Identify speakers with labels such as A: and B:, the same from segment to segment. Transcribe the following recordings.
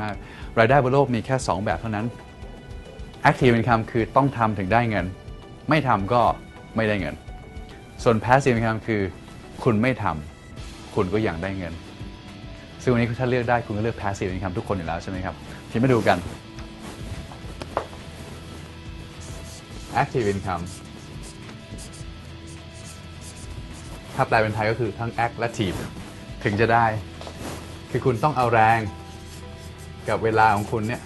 A: มากรายได้บนโลกมีแค่ 2 แบบเท่านั้น Active Income คือต้องทำถึงได้เงิน ไม่ทำก็ไม่ได้เงิน ส่วน Passive Income คือ คุณไม่ทำคุณก็ยังได้เงิน ซึ่งวันนี้ถ้าเลือกได้คุณก็เลือก Passive Income ทุกคนอยู่แล้วใช่ไหมครับ ทีมาดูกัน Active Income ถ้าแปลเป็นไทยก็คือทั้ง act และ team ถึงจะได้ คือคุณต้องเอาแรง กับเวลาของคุณเนี่ย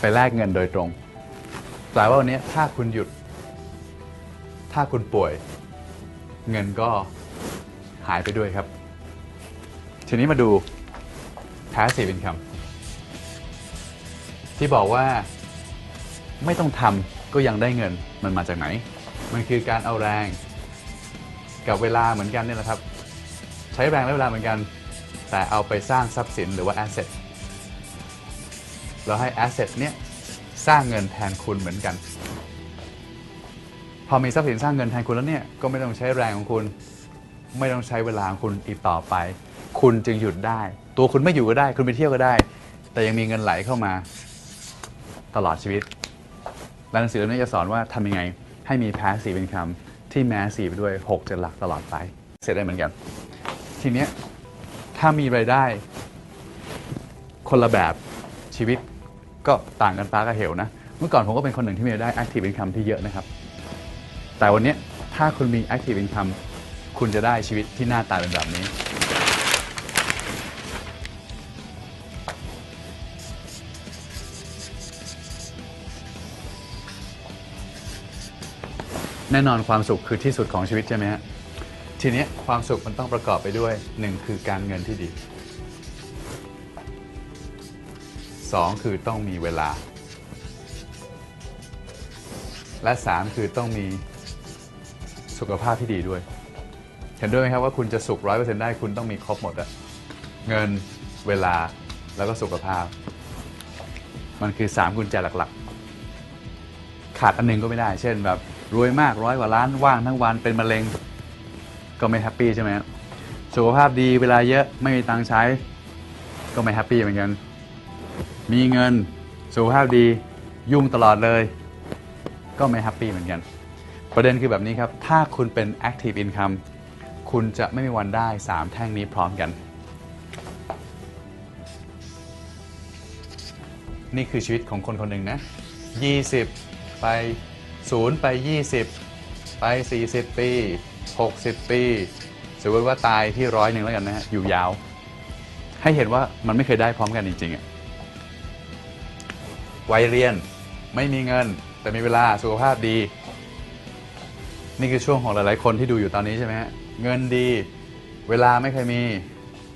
A: ไปแลกเงินโดยตรงแปลว่าวันนี้ถ้าคุณหยุด ถ้าคุณป่วย เงินก็หายไปด้วยครับ ทีนี้มาดู passive income ที่บอกว่าไม่ต้องทำก็ยังได้เงินมันมาจากไหน มันคือการเอาแรง กับเวลาเหมือนกันเนี่ยแหละครับ ใช้แรงและเวลาเหมือนกัน แต่เอาไปสร้างทรัพย์สินหรือว่า asset แล้วให้ asset เนี่ยสร้างเงินแทนคุณเหมือนกัน พอมีทรัพย์สินสร้างเงินแทนคุณแล้วเนี่ยก็ไม่ต้องใช้แรงของคุณ ไม่ต้องใช้เวลาของคุณอีกต่อไป คุณจึงหยุดได้ ตัวคุณไม่อยู่ก็ได้ คุณไปเที่ยวก็ได้ แต่ยังมีเงินไหลเข้ามาตลอดชีวิตและหนังสือเล่มนี้จะสอนว่าทำยังไงให้มี passive income ที่ massive ด้วย 6 เจ็ดหลักตลอดไป เสร็จได้เหมือนกัน ทีเนี้ย ถ้ามีรายได้ คนละแบบชีวิตก็ต่างกันฟ้ากับเหวนะ เมื่อก่อนผมก็เป็นคนหนึ่งที่มีรายได้ active income ที่เยอะนะครับ แต่วันนี้ถ้าคุณมี active income คุณจะได้ชีวิตที่หน้าตาเป็นแบบนี้ แน่นอนความสุขคือที่สุดของชีวิตใช่ไหมฮะ ทีนี้ความสุขมันต้องประกอบไปด้วย1คือการเงินที่ดี2คือต้องมีเวลา และ3คือต้องมีสุขภาพที่ดีด้วย เห็นด้วยไหมครับว่าคุณจะสุขร้อยเปอร์เซ็นต์ได้คุณต้องมีครบหมดอะเงินเวลาแล้วก็สุขภาพ มันคือ3กุญแจหลักๆ ขาดอันหนึงก็ไม่ได้ เช่นแบบรวยมากร้อยกว่าล้านว่างทั้งวันเป็นมะเร็ง ก็ไม่แฮปปี้ใช่ไหมครับสุขภาพดีเวลาเยอะไม่มีตังค์ใช้ ก็ไม่แฮปปี้เหมือนกัน มีเงินสุขภาพดียุ่งตลอดเลย ก็ไม่แฮปปี้เหมือนกัน ประเด็นคือแบบนี้ครับ ถ้าคุณเป็น active income คุณจะไม่มีวันได้ 3 แท่งนี้พร้อมกัน นี่คือชีวิตของคนคนหนึ่งนะ 20 ไป 0 ไป 20 ไป 40 ปี 60 ปีสมมติว่าตายที่ร้อยหนึ่งแล้วกันนะฮะอยู่ยาว ให้เห็นว่ามันไม่เคยได้พร้อมกันจริงๆอะวัยเรียนไม่มีเงิน แต่มีเวลาสุขภาพดี นี่คือช่วงของหลายๆ คนที่ดูอยู่ตอนนี้ใช่ไหมฮะเงินดี เวลาไม่เคยมี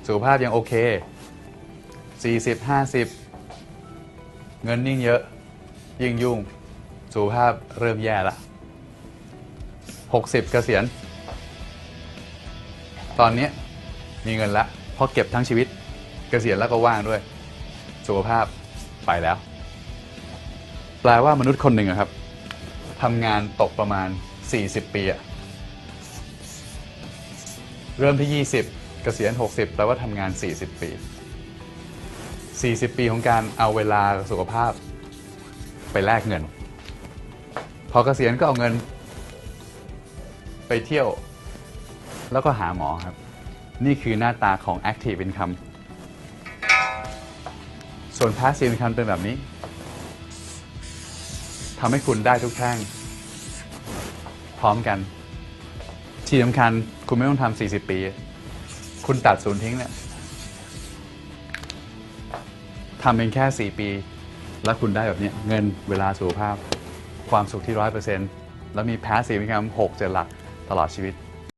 A: สุขภาพยังโอเค 40 50 เงินยิ่งเยอะ ยิ่งยุ่งสุขภาพเริ่มแย่ละ 60 เกษียณ ตอนนี้มีเงินละเพราะเก็บทั้งชีวิตเกษียณแล้วก็ว่างด้วย สุขภาพไปแล้ว แปลว่ามนุษย์คนหนึ่งอะครับทำงานตกประมาณ 40 ปีอะเริ่มที่ 20 เกษียณ 60 แปลว่าทำงาน 40 ปี 40 ปีของการเอาเวลาสุขภาพไปแลกเงิน พอเกษียณก็เอาเงิน ไปเที่ยว แล้วก็หาหมอครับ นี่คือหน้าตาของ active income ส่วน passive income เป็นแบบนี้ทำให้คุณได้ทุกแท่ง พร้อมกัน ที่สำคัญคุณไม่ต้องทำ40 ปี คุณตัดศูนย์ทิ้งเนี่ยทำเป็นแค่ 4 ปี แล้วคุณได้แบบนี้เงินเวลาสุขภาพ ความสุขที่100%แล้วมี passive income 6เจ็ดหลักตลอดชีวิต